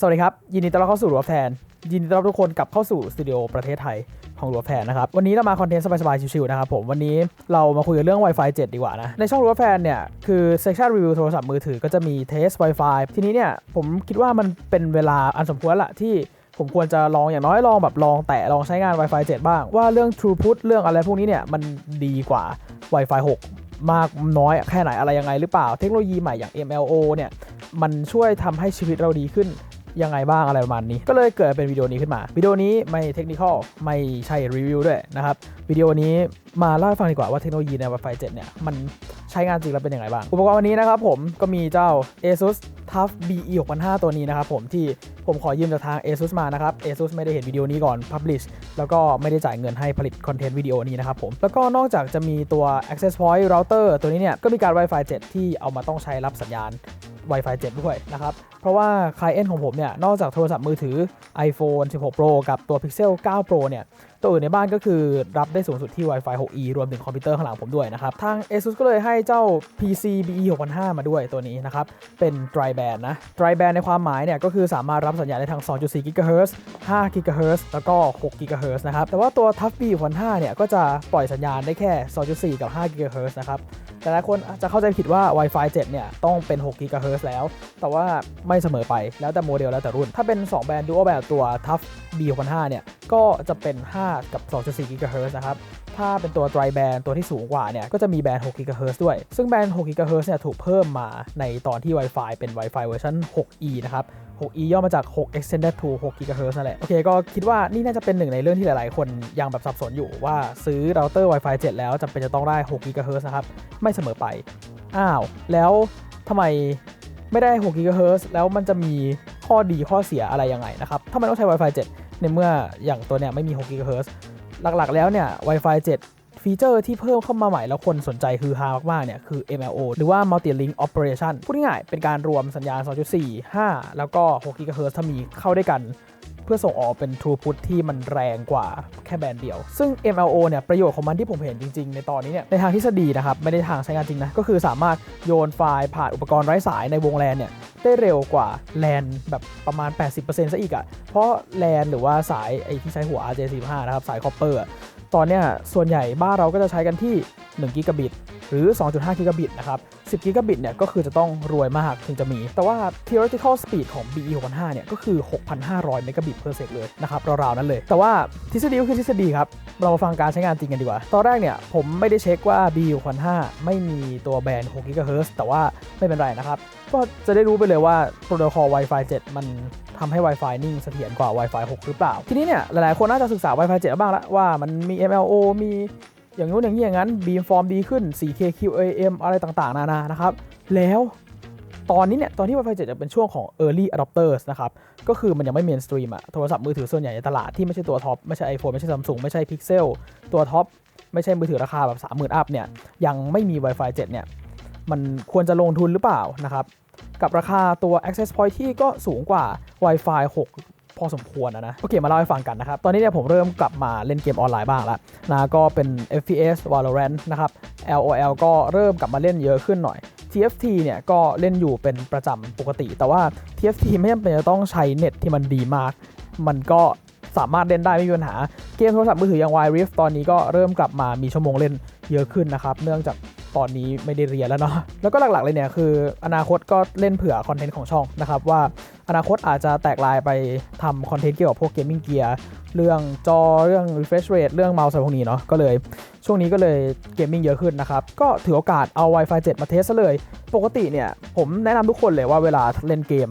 สวัสดีครับ ยินดีต้อนรับเข้าสู่รัวแฟน ยินดีต้อนรับทุกคนกลับเข้าสู่สตูดิโอประเทศไทยของรัวแฟนนะครับ วันนี้เรามาคอนเทนต์สบายๆ ชิวๆนะครับผม วันนี้เรามาคุยกันเรื่อง Wi-Fi 7 ดีกว่านะ ในช่องรัวแฟนเนี่ย คือเซ c ชันรีวิวโทรศัพท์มือถือก็จะมีเทส Wi-Fi ทีนี้เนี่ยผมคิดว่ามันเป็นเวลาอันสมควรละที่ผมควรจะลองอย่างน้อยลองแบบลองแตะลองใช้งาน Wi-Fi 7 บ้าง ว่าเรื่อง Throughput เรื่องอะไรพวกนี้เนี่ยมันดีกว่า Wi-Fi 6 มากน้อยแค่ไหนอะไรยังไงหรือเปล่าเทคโนโลยีใหม่อย่าง MLO เนี่ยมันช่วยทำให้ชีวิตเราดีขึ้น ยังไงบ้างอะไรประมาณนี้ ก็เลยเกิดเป็นวิดีโอนี้ขึ้นมา วิดีโอนี้ไม่เทคนิคอลไม่ใช่รีวิวด้วยนะครับ วิดีโอนี้มาเล่าให้ฟังดีกว่าว่าเทคโนโลยีใน Wi-Fi 7 เนี่ย มันใช้งานจริงแล้วเป็นยังไงบ้าง อุปกรณ์วันนี้นะครับผมก็มีเจ้า ASUS TUF BE 6005ตัวนี้นะครับผมที่ผมขอยืมจากทาง ASUS มานะครับ ASUS ไม่ได้เห็นวิดีโอนี้ก่อน Publish แล้วก็ไม่ได้จ่ายเงินให้ผลิตคอนเทนต์วิดีโอนี้นะครับผม แล้วก็นอกจากจะมีตัว Access Point Router ตัวนี้เนี่ยก็มีการ Wi-Fi 7 ที่เอามาต้องใช้รับสัญญาณ Wi-Fi 7 ด้วยนะครับ เพราะว่าคลายเอ็นของผมเนี่ย นอกจากโทรศัพท์มือถือ iPhone 16 Pro กับตัว Pixel 9 Pro เนี่ย ตัวอื่นในบ้านก็คือรับได้สูงสุดที่ Wi-Fi 6E รวมถึงคอมพิวเตอร์ข้างหลังผมด้วยนะครับ ทาง ASUS ก็เลยให้เจ้า PC BE 6005มาด้วยตัวนี้นะครับ เป็น dry band นะ dry band ในความหมายเนี่ยก็คือสามารถรับสัญญาณได้ทั้ง2.4 GHz 5 GHz แล้วก็ 6 GHz นะครับ แต่ว่าตัว TUF BE 6005เนี่ยก็จะปล่อยสัญญาณได้แค่ 2.4 กับ 5 GHz นะครับ แต่หลายคนอาจจะเข้าใจผิดว่า Wi-Fi 7 เนี่ย ต้องเป็น 6 GHz แล้ว แต่ว่าไม่เสมอไปแล้วแต่โมเดลแล้วแต่รุ่น ถ้าเป็น 2 แบรนด์ดูโอแบบตัว TUF B65 เนี่ย ก็จะเป็น 5 กับ 2.4 GHz นะครับ ถ้าเป็นตัว dry band ตัวที่สูงกว่าเนี่ย ก็จะมีแบรนด์ 6 GHz ด้วย ซึ่งแบรนด์ 6 GHz เนี่ยถูกเพิ่มมาในตอนที่ Wi-Fi เป็น Wi-Fi เวอร์ชัน 6E นะครับ 6E ย่อมาจาก 6 extended to 6 GHz นั่นแหละ โอเค ก็คิดว่านี่น่าจะเป็นหนึ่งในเรื่องที่หลายๆ คนยังแบบสับสนอยู่ว่าซื้อเราเตอร์ Wi-Fi 7 แล้วจำเป็นจะต้องได้ 6 GHz นะครับ ไม่เสมอไป อ้าว แล้วทำไมไม่ได้ 6 GHz แล้วมันจะมีข้อดีข้อเสียอะไรยังไงนะครับทำไมต้องใช้ Wi-Fi 7 ในเมื่ออย่างตัวเนี้ยไม่มี 6 GHz หลักๆ แล้วเนี่ย Wi-Fi 7 ฟีเจอร์ที่เพิ่มเข้ามาใหม่แล้วคนสนใจคือฮามากๆเนี่ยคือ MLO หรือว่า Multi Link Operation พูดง่ายๆเป็นการรวมสัญญาณ 2.4 5 แล้วก็6 GHz ถ้ามีเข้าด้วยกันเพื่อส่งออกเป็น Throughput ที่มันแรงกว่าแค่แบรนด์เดียว ซึ่ง MLO เนี่ยประโยชน์ของมันที่ผมเห็นจริง ๆ ในตอนนี้เนี่ยในทางทฤษฎีนะครับ ไม่ได้ทางใช้งานจริงนะ ก็คือสามารถโยนไฟล์ผ่านอุปกรณ์ไร้สายในวงแลนเนี่ย ได้เร็วกว่าแลนแบบประมาณ 80%ซะอีกอะ่ะ เพราะแลนหรือว่าสายไอที่ใช้หัว RJ45 นะครับ สายคอปเปอร์ ตอนเนี้ยส่วนใหญ่บ้านเราก็จะใช้กันที่1กิกะบิตหรือ 2.5กิกะบิตนะครับ 10 กิกะบิตเนี่ยก็คือจะต้องรวยมากถึงจะมี แต่ว่า theoretical speed ของ BE 6005เนี่ยก็คือ 6,500 เมกะบิต per sec เลยนะครับราวๆนั้นเลย แต่ว่าทฤษฎีก็คือทฤษฎีครับ เรามาฟังการใช้งานจริงกันดีกว่า ตอนแรกเนี่ยผมไม่ได้เช็คว่า BE 6005ไม่มีตัวแบนด์6 GHz แต่ว่าไม่เป็นไรนะครับ ก็จะได้รู้ไปเลยว่าโปรโตคอล Wi-Fi 7 มันทำให้ Wi-Fi นิ่งเสถียรกว่า Wi-Fi 6 หรือเปล่า ทีนี้เนี่ยหลายๆคนน่าจะศึกษา Wi-Fi 7 บ้างแล้วว่ามันมี MLO มี อย่างนู้นอย่างนี้อย่างนั้น beam form ดีขึ้น 4K QAM อะไรต่างๆ นานานะครับ แล้วตอนนี้เนี่ย ตอนที่ Wi-Fi 7จะเป็นช่วงของ early adopters นะครับ ก็คือมันยังไม่ mainstream อะโทรศัพท์มือถือส่วนใหญ่ในตลาดที่ไม่ใช่ตัวท็อป ไม่ใช่ iPhone ไม่ใช่ Samsung ไม่ใช่ Pixel ตัวท็อป ไม่ใช่มือถือราคาแบบ 30,000 อัพเนี่ย ยังไม่มี Wi-Fi 7 เนี่ย มันควรจะลงทุนหรือเปล่านะครับ กับราคาตัว access point ที่ก็สูงกว่า Wi-Fi 6 พอสมควรนะนะโอเคมาเล่าให้ฟังกันนะครับ ตอนนี้เนี่ยผมเริ่มกลับมาเล่นเกมออนไลน์บ้างแล้วนะก็เป็น FPS Valorant นะครับ LOL ก็เริ่มกลับมาเล่นเยอะขึ้นหน่อย TFT เนี่ยก็เล่นอยู่เป็นประจำปกติ แต่ว่า TFT ไม่จำเป็นจะต้องใช้เน็ตที่มันดีมาก มันก็สามารถเล่นได้ไม่มีปัญหา เกมโทรศัพท์มือถืออย่าง Wild Rift ตอนนี้ก็เริ่มกลับมามีชั่วโมงเล่นเยอะขึ้นนะครับ เนื่องจาก ตอนนี้ไม่ได้เรียนแล้วเนาะแล้วก็หลักๆเลยเนี่ยคือ อนาคตก็เล่นเผื่อคอนเทนต์ของช่องนะครับว่าอนาคตอาจจะแตกลายไปทำคอนเทนต์เกี่ยวกับพวกเกมมิ่งเกียร์เรื่องจอเรื่อง refresh rate เรื่องเมาส์อะไรพวกนี้เนาะก็เลย ช่วงนี้ก็เลยเกมมิ่งเยอะขึ้นนะครับ ก็ถือโอกาสเอา Wi-Fi 7 มาเทสซะเลย ปกติเนี่ย ผมแนะนำทุกคนเลยว่าเวลาเล่นเกม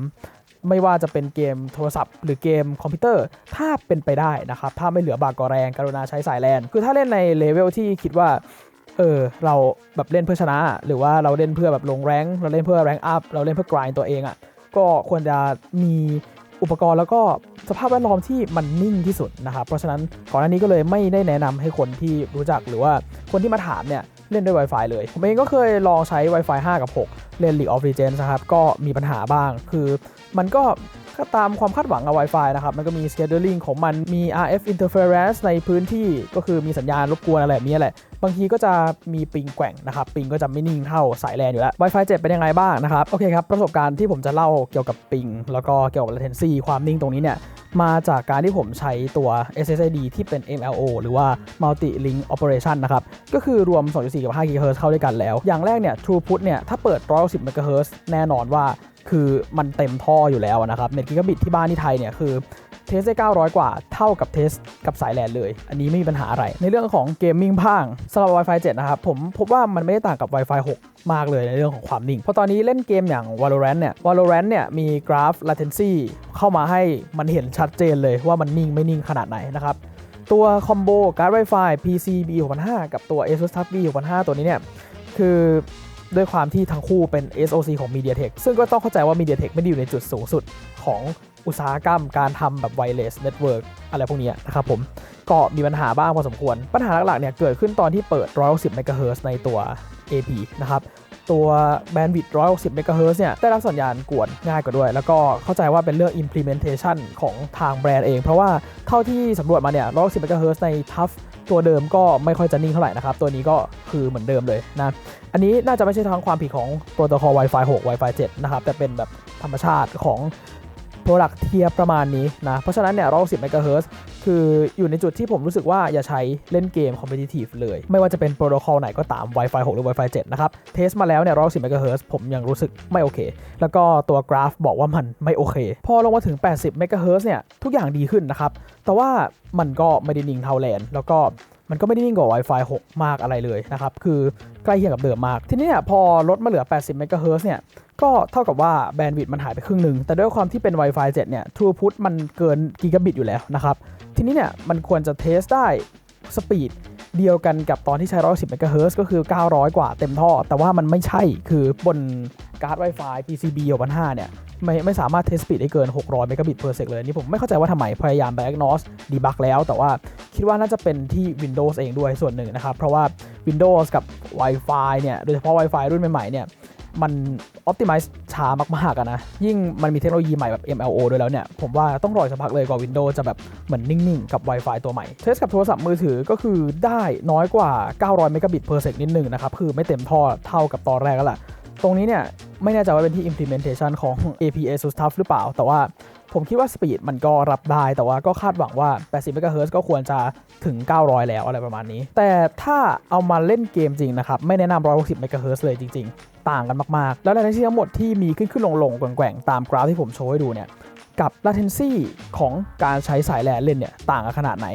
ไม่ว่าจะเป็นเกมโทรศัพท์ หรือเกมคอมพิวเตอร์ ถ้าเป็นไปได้นะครับ ถ้าไม่เหลือบากกอแรงกรุณาใช้สายแลนคือถ้าเล่นในเลเวลที่คิดว่า เออเราแบบเล่นเพื่อชนะ หรือว่าเราเล่นเพื่อแบบลงแรงเราเล่นเพื่อแรงอัพเราเล่นเพื่อกรายตัวเองอะ่ะก็ควรจะมีอุปกรณ์แล้วก็สภาพแวดล้อมที่มันนิ่งที่สุดนะครับ เพราะฉะนั้นก่อนหน้านี้ก็เลยไม่ได้แนะนำให้คนที่รู้จักหรือว่าคนที่มาถามเนี่ยเล่นด้วย Wi-Fi เลย ผมเองก็เคยลองใช้ Wi-Fi 5 กับ 6 เล่น League of Legends นะครับ ก็มีปัญหาบ้าง คือมันก็ ตามความคาดหวังกับ Wi-Fi นะครับ มันก็มี scheduling ของมัน มี RF interference ในพื้นที่ก็คือมีสัญญาณรบกวนอะไรแบบนี้แหละ บางทีก็จะมีปิงแกว่งนะครับ ปิงก็จะไม่นิ่งเท่าสายแลนอยู่แล้ว Wi-Fi 7 เป็นยังไงบ้างนะครับ โอเคครับ ประสบการณ์ที่ผมจะเล่าเกี่ยวกับปิง แล้วก็เกี่ยวกับ latency ความนิ่งตรงนี้เนี่ย มาจากการที่ผมใช้ตัว SSID ที่เป็น MLO หรือว่า Multi Link Operation นะครับ ก็คือรวม 2.4 กับ5 GHz เข้าด้วยกันแล้ว อย่างแรกเนี่ย Throughput เนี่ย ถ้าเปิด110 MHz แน่นอนว่า คือมันเต็มท่ออยู่แล้วนะครับเน็ตกิกะบิตที่บ้านที่ไทยเนี่ยคือเทสได้ 900 กว่าเท่ากับเทสกับสายแลนเลย อันนี้ไม่มีปัญหาอะไร ในเรื่องของเกมมิ่งพังสำหรับ Wi-Fi 7 นะครับ ผมพบว่ามันไม่ได้ต่างกับ Wi-Fi 6 มากเลยในเรื่องของความนิ่ง เพราะตอนนี้เล่นเกมอย่าง Valorant เนี่ย Valorant เนี่ยมีกราฟ latency เข้ามาให้มันเห็นชัดเจนเลยว่ามันนิ่งไม่นิ่งขนาดไหนนะครับ ตัวคอมโบการ์ด Wi-Fi PCB 6005กับตัว ASUS TUF B 6005ตัวนี้เนี่ยคือ ด้วยความที่ทั้งคู่เป็น SoC ของ MediaTek ซึ่งก็ต้องเข้าใจว่า MediaTek ไม่ได้อยู่ในจุดสูงสุดของอุตสาหกรรมการทำแบบ Wireless Network อะไรพวกนี้นะครับผม ก็มีปัญหาบ้างพอสมควร ปัญหาหลักๆเนี่ยเกิดขึ้นตอนที่เปิด 160 MHz ในตัว AP นะครับ ตัวแบนด์วิดต์160 MHz เนี่ย ได้รับสัญญาณกวนง่ายกว่าด้วย แล้วก็เข้าใจว่าเป็นเรื่อง implementation ของทางแบรนด์เอง เพราะว่าเท่าที่สำรวจมาเนี่ย160 MHz ใน TUF ตัวเดิมก็ไม่ค่อยจะนิ่งเท่าไหร่นะครับ ตัวนี้ก็คือเหมือนเดิมเลยนะ อันนี้น่าจะไม่ใช่ทางความผิดของโปรโตคอล Wi-Fi 6 Wi-Fi 7 นะครับ แต่เป็นแบบธรรมชาติของ Product เทียบประมาณนี้นะ เพราะฉะนั้นเนี่ย160 MHz คืออยู่ในจุดที่ผมรู้สึกว่าอย่าใช้เล่นเกม competitive เลย ไม่ว่าจะเป็นโปรโตคอลไหนก็ตาม Wi-Fi 6 หรือ Wi-Fi 7 นะครับ เทสมาแล้วเนี่ย160 MHz ผมยังรู้สึกไม่โอเค แล้วก็ตัวกราฟบอกว่ามันไม่โอเค พอลงมาถึง 80 MHz เนี่ยทุกอย่างดีขึ้นนะครับ แต่ว่ามันก็ไม่ได้นิ่งเท่าแลนแล้วก็มันก็ไม่ได้นิ่งกว่า Wi-Fi 6 มากอะไรเลยนะครับ คือใกล้เคียงกับเดิมมาก ทีนี้เนี่ยพอลดมาเหลือ 80 MHz เนี่ย ก็เท่ากับว่าแบนด์วิดต์มันหายไปครึ่งหนึ่ง แต่ด้วยความที่เป็น Wi-Fi 7 เนี่ย Throughput มันเกินกิกะบิตอยู่แล้วนะครับ ทีนี้เนี่ยมันควรจะเทสได้สปีดเดียวกันกับตอนที่ใช้ 110 MHz ก็คือ 900 กว่าเต็มท่อ แต่ว่ามันไม่ใช่ คือบนการ์ด Wi-Fi PCB 65 เนี่ย ไม่ไม่สามารถเทสสปีดได้เกิน 600 Mbps per sec เลย นี่ผมไม่เข้าใจว่าทำไม พยายาม diagnose debug แล้ว แต่ว่าคิดว่าน่าจะเป็นที่ Windows เองด้วยส่วนหนึ่งนะครับ เพราะว่า Windows กับ Wi-Fi เนี่ย โดยเฉพาะ Wi-Fi รุ่นใหม่ๆ เนี่ย มัน optimize ช้ามากๆอะนะ ยิ่งมันมีเทคโนโลยีใหม่แบบ MLO ด้วยแล้วเนี่ย ผมว่าต้องรออีกสักพักเลยกว่า Windows จะแบบเหมือนนิ่ง ๆ กับ Wi-Fi ตัวใหม่ เทสกับโทรศัพท์มือถือก็คือได้น้อยกว่า 900 Mbps per sec นิดนึงนะครับ คือไม่เต็มท่อเท่ากับตอนแรกแล้วล่ะ ตรงนี้เนี่ยไม่แน่ใจว่าเป็นที่ implementation ของ APA s u s t u f หรือเปล่า แต่ว่าผมคิดว่าสปีดมันก็รับได้ แต่ว่าก็คาดหวังว่า 80 MHz ก็ควรจะถึง 900 แล้วอะไรประมาณนี้ แต่ถ้าเอามาเล่นเกมจริงนะครับ ไม่แนะนำ160 MHz เลยจริง ๆ ต่างกันมาก ๆ แล้ว latency ทั้งหมดที่มีขึ้นขึ้นลงลงแกว่งๆ ตามกราฟที่ผมโชว์ให้ดูเนี่ยกับ latency ของการใช้สายแลนเล่นเนี่ยต่างกันขนาดไหน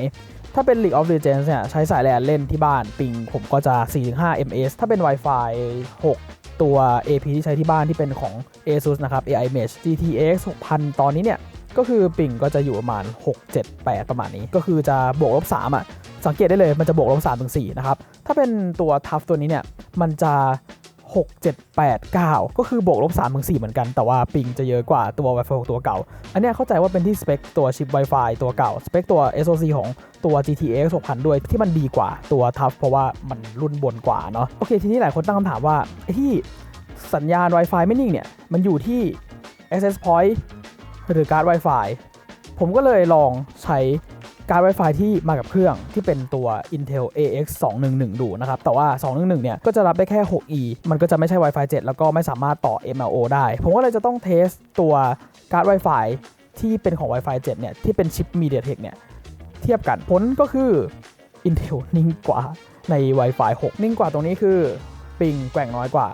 ถ้าเป็น League of Legends เนี่ยใช้สายแลนเล่นที่บ้านปิงผมก็จะ 4-5 ms ถ้าเป็น Wi-Fi 6 ตัว AP ที่ใช้ที่บ้านที่เป็นของ ASUS นะครับ AI Mesh GTX 6000 ตอนนี้เนี่ยก็คือปิงก็จะอยู่ประมาณ 6 7 8 ประมาณนี้ ก็คือจะบวกลบ3อะสังเกตได้เลยมันจะบวกลบ3ถึง4นะครับ ถ้าเป็นตัวทัฟตัวนี้เนี่ย มันจะ 6 7 8 9 ก็คือบวกลบ3ถึง4เหมือนกัน แต่ว่าปิงจะเยอะกว่าตัว Wi-Fi 6ตัวเก่า อันนี้เข้าใจว่าเป็นที่สเปคตัวชิป Wi-Fi ตัวเก่า สเปคตัว SoC ของตัว GTX 6000 ด้วยที่มันดีกว่าตัวทัฟเพราะว่ามันรุ่นบนกว่าเนาะโอเคทีนี้หลายคนตั้งคำถามว่าไอที่สัญญาณ Wi-Fi ไม่นิ่งเนี่ย มันอยู่ที่ access point หรือการ์ด Wi-Fi ผมก็เลยลองใช้ การ์ด Wi-Fi ที่มากับเครื่องที่เป็นตัว Intel AX 211 ดูนะครับ แต่ว่า 211 เนี่ย ก็จะรับได้แค่ 6E มันก็จะไม่ใช่ Wi-Fi 7 แล้วก็ไม่สามารถต่อ MLO ได้ ผมก็เลยจะต้องเทสตัวการ์ด Wi-Fi ที่เป็นของ Wi-Fi 7 เนี่ย ที่เป็นชิป MediaTek เนี่ย เทียบกันผลก็คือ Intel นิ่งกว่าใน Wi-Fi 6 นิ่งกว่าตรงนี้คือปิงแกว่งน้อยกว่า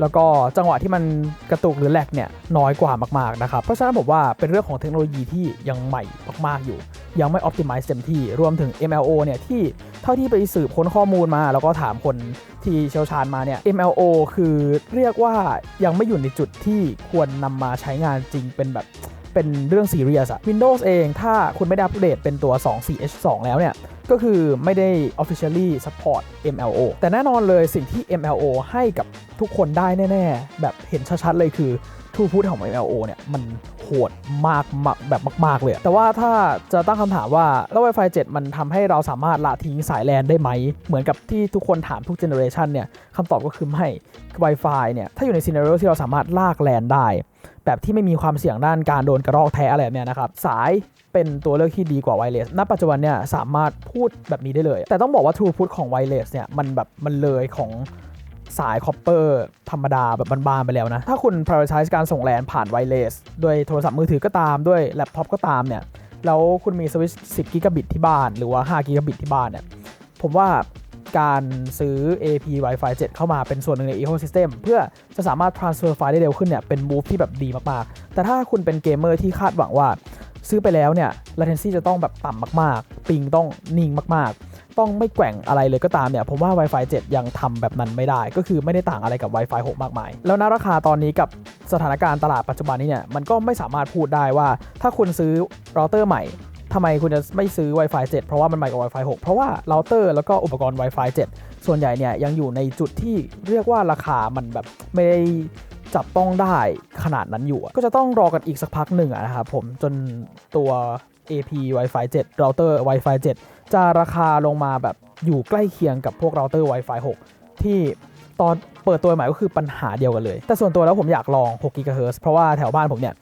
แล้วก็จังหวะที่มันกระตุกหรือแลกเนี่ยน้อยกว่า มากๆนะครับ เพราะฉะนั้นผมว่าเป็นเรื่องของเทคโนโลยีที่ยังใหม่มากๆอยู่ ยังไม่ optimize เต็มที่ รวมถึง MLO เนี่ยที่เท่าที่ไปสืบค้นข้อมูลมา แล้วก็ถามคนที่เชี่ยวชาญมาเนี่ย MLO คือเรียกว่ายังไม่อยู่ในจุดที่ควรนำมาใช้งานจริงเป็นแบบเป็นเรื่องซีเรียสอะ Windows เองถ้าคุณไม่ได้อัปเดตเป็นตัว 24H2 แล้วเนี่ย ก็คือไม่ได้ officially support MLO แต่แน่นอนเลยสิ่งที่ MLO ให้กับทุกคนได้แน่ ๆ แบบเห็นชัด ๆ เลยคือ Throughput ของ MLO เนี่ยมันโหดมากแบบมาก ๆ เลยแต่ว่าถ้าจะตั้งคำถามว่าแล้ว Wi-Fi 7 มันทำให้เราสามารถละทิ้งสายแลนได้ไหม เหมือนกับที่ทุกคนถามทุกเจเนอเรชันเนี่ยคำตอบก็คือไม่ Wi-Fi เนี่ยถ้าอยู่ในซีนารีโอที่เราสามารถลากแลนได้ แบบที่ไม่มีความเสี่ยงด้านการโดนกระรอกแท้อะไรแบบเนี้ยนะครับสายเป็นตัวเลือกที่ดีกว่าไวเลส ณ ปัจจุบันเนี่ยสามารถพูดแบบนี้ได้เลย แต่ต้องบอกว่า True p u t ของไวเลสเนี่ยมันแบบมันเลยของ สายคอปเปอร์ธรรมดาแบบบานๆไปแล้วนะ ถ้าคุณ prioritize การส่งแลนผ่านไวเลสด้วยโทรศัพท์มือถือก็ตามด้วยแล็ปท็อปก็ตามเนี่ย แล้วคุณมีสวิตช์10 กิกะบิตที่บ้าน หรือว่า5กิกะบิตที่บ้านเนี่ย ผมว่าการซื้อ AP Wi-Fi 7 เข้ามาเป็นส่วนหนึ่งใน ecosystem เพื่อจะสามารถ transfer ไฟล์ได้เร็วขึ้นเนี่ยเป็น move ที่แบบดีมากๆ แต่ถ้าคุณเป็นเกมเมอร์ที่คาดหวังว่า ซื้อไปแล้วเนี่ย latency จะต้องแบบต่ำมากๆ ปิงต้องนิ่งมากๆ ต้องไม่แกว่งอะไรเลยก็ตามเนี่ยผมว่า Wi-Fi 7 ยังทำแบบนั้นไม่ได้ ก็คือไม่ได้ต่างอะไรกับ Wi-Fi 6 มากมาย แล้วณราคาตอนนี้กับสถานการณ์ตลาดปัจจุบันนี้เนี่ยมันก็ไม่สามารถพูดได้ว่า ถ้าคุณซื้อเราเตอร์ใหม่ทำไมคุณจะไม่ซื้อ Wi-Fi 7 เพราะว่ามันใหม่กว่า Wi-Fi 6 เพราะว่าเราเตอร์แล้วก็อุปกรณ์ Wi-Fi 7 ส่วนใหญ่เนี่ยยังอยู่ในจุดที่เรียกว่าราคามันแบบไม่ได้จับต้องได้ขนาดนั้นอยู่ ก็จะต้องรอกันอีกสักพักหนึ่งอะนะครับผมจนตัว AP Wi-Fi 7เราเตอร์ Wi-Fi 7 จะราคาลงมาแบบอยู่ใกล้เคียงกับพวกเราเตอร์ Wi-Fi 6 ที่ตอนเปิดตัวใหม่ก็คือปัญหาเดียวกันเลย แต่ส่วนตัวแล้วผมอยากลอง6 GHz เพราะว่าแถวบ้านผมเนี่ย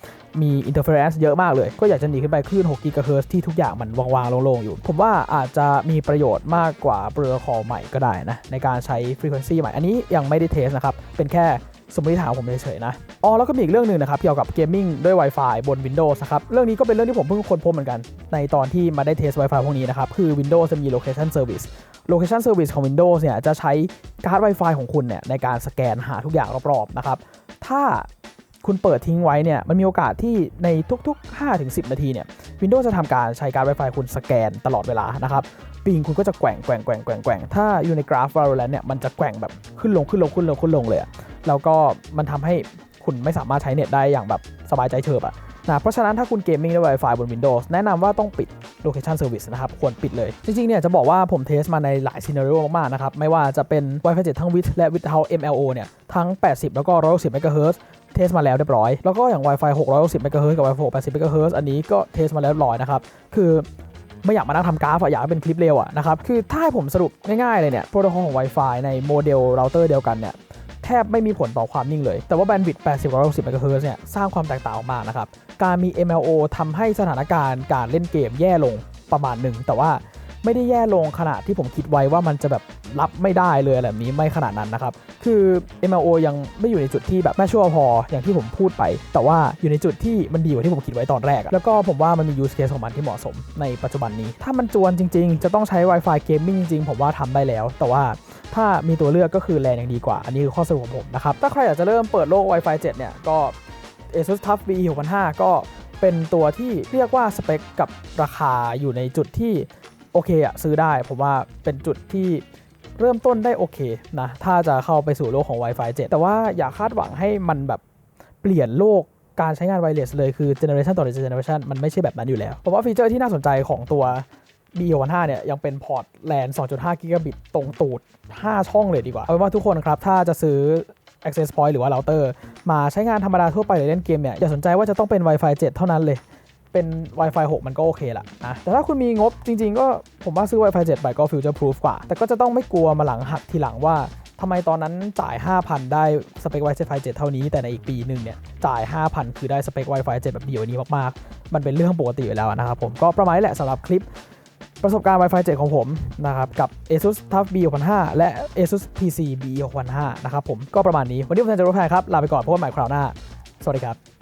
มีอินเ r อร์เฟอเรนซ์เยอะมากเลย ก็อยากจะหนีขึ้นไปคลื่น6 GHz ที่ทุกอย่างมันวางๆโล่งๆอยู่ ผมว่าอาจจะมีประโยชน์มากกว่าเบอร์คอใหม่ก็ได้นะ ในการใช้ Frequency ใหม่ อันนี้ยังไม่ได้เทสนะครับ เป็นแค่ สมมติฐานผมเฉยๆนะอ๋อแล้วก็มีอีกเรื่องหนึ่งนะครับเกี่ยวกับเกมมิ่งด้วย Wi-Fi บน Windows นะครับเรื่องนี้ก็เป็นเรื่องที่ผมเพิ่งค้นพบเหมือนกัน ในตอนที่มาได้เทส Wi-Fi พวกนี้นะครับคือ Windows จะมี Location Service Location Service ของ Windows เนี่ยจะใช้การ์ด Wi-Fi ของคุณเนี่ยในการสแกนหาทุกอย่างรอบๆนะครับถ้าคุณเปิดทิ้งไว้เนี่ยมันมีโอกาสที่ในทุกๆ 5-10 นาทีเนี่ย Windows จะทำการใช้การ์ด Wi-Fi คุณสแกนตลอดเวลานะครับ ปิงคุณก็จะแกว่งแกว่งแกว่งแกว่งแกว่งถ้าอยู่ในกราฟ Valorant เนี่ยมันจะแกว่งแบบขึ้นลงขึ้นลงขึ้นลงขึ้นลงเลยอะแล้วก็มันทำให้คุณไม่สามารถใช้เน็ตได้อย่างแบบสบายใจเฉิบอะนะเพราะฉะนั้นถ้าคุณเกมมิ่งด้วย Wi-Fi บน Windows แนะนำว่าต้องปิด Location Service นะครับ ควรปิดเลย จริงๆ เนี่ยจะบอกว่าผมเทสมาในหลายซีนารีโอมากๆ นะครับ ไม่ว่าจะเป็น Wi-Fi 7 ทั้ง with และ without MLO เนี่ย ทั้ง 80 แล้วก็ 160 MHz เทสมาแล้วเรียบร้อย แล้วก็อย่าง Wi-Fi 660 MHz กับ Wi-Fi 80 MHz อันนี้ก็เทสมาแล้วร้อยนะครับ คือ ไม่อยากมานั่งทำกราฟอะอยากเป็นคลิปเร็วอะนะครับคือถ้าให้ผมสรุปง่ายๆเลยเนี่ยโปรโตคอลของ Wi-Fi ในโมเดลเราเตอร์เดียวกันเนี่ยแทบไม่มีผลต่อความนิ่งเลย แต่ว่าแบนด์วิดต์80 160 MHz เนี่ยสร้างความแตกต่างออกมากนะครับ การมี MLO ทำให้สถานการณ์การเล่นเกมแย่ลงประมาณหนึ่ง แต่ว่าไม่ได้แย่ลงขนาดที่ผมคิดไว้ว่ามันจะแบบ รับไม่ได้เลยอะไรแบบนี้ไม่ขนาดนั้นนะครับ คือ MLO ยังไม่อยู่ในจุดที่แบบแม่ชั่วพออย่างที่ผมพูดไป แต่ว่าอยู่ในจุดที่มันดีกว่าที่ผมคิดไว้ตอนแรก แล้วก็ผมว่ามันมี use case ของมันที่เหมาะสมในปัจจุบันนี้ ถ้ามันจวนจริง ๆ จะต้องใช้ Wi-Fi Gaming จริงๆ ผมว่าทำได้แล้ว แต่ว่าถ้ามีตัวเลือกก็คือแลนยังดีกว่า อันนี้คือข้อสรุปของผมนะครับ ถ้าใครอยากจะเริ่มเปิดโลก Wi-Fi 7 เนี่ย ก็ ASUS TUF VE 6005ก็เป็นตัวที่เรียกว่าสเปคกับราคาอยู่ในจุดที่โอเคอะซื้อได้ผมว่าเป็นจุดที่ เริ่มต้นได้โอเคนะ ถ้าจะเข้าไปสู่โลกของ Wi-Fi 7 แต่ว่าอย่าคาดหวังให้มันแบบเปลี่ยนโลกการใช้งานไวเลสเลยคือเจเนอเรชันต่อเจเนอเรชันมันไม่ใช่แบบนั้นอยู่แล้วผมว่าฟีเจอร์ที่น่าสนใจของตัว B15 เนี่ยยังเป็นพอร์ตแลน2.5 กิกะบิตตรงตูด 5 ช่องเลยดีกว่า เอาเป็นว่าทุกคนครับ ถ้าจะซื้อ access point หรือว่า router มาใช้งานธรรมดาทั่วไปหรือเล่นเกมเนี่ยอย่าสนใจว่าจะต้องเป็น Wi-Fi 7 เท่านั้นเลย เป็น Wi-Fi 6 มันก็โอเคละนะแต่ถ้าคุณมีงบจริง ๆ ก็ผมว่าซื้อ Wi-Fi 7 ไปก็ future proof กว่า แต่ก็จะต้องไม่กลัวมาหลังหักทีหลังว่าทำไมตอนนั้นจ่าย 5,000 ได้สเปค Wi-Fi 7 เท่านี้ แต่ในอีกปีหนึ่งเนี่ยจ่าย 5,000 คือได้สเปค Wi-Fi 7 แบบเดียวนี้มากๆ มันเป็นเรื่องปกติอยู่แล้วนะครับผมก็ประมาณนี้แหละสำหรับคลิปประสบการณ์ Wi-Fi 7 ของผมนะครับกับ ASUS TUF B65 และ ASUS PC B65 นะครับผมก็ประมาณนี้ วันนี้ผมแทนจะรู้แพนครับ ลาไปก่อนพบกันใหม่คราวหน้า สวัสดีครับ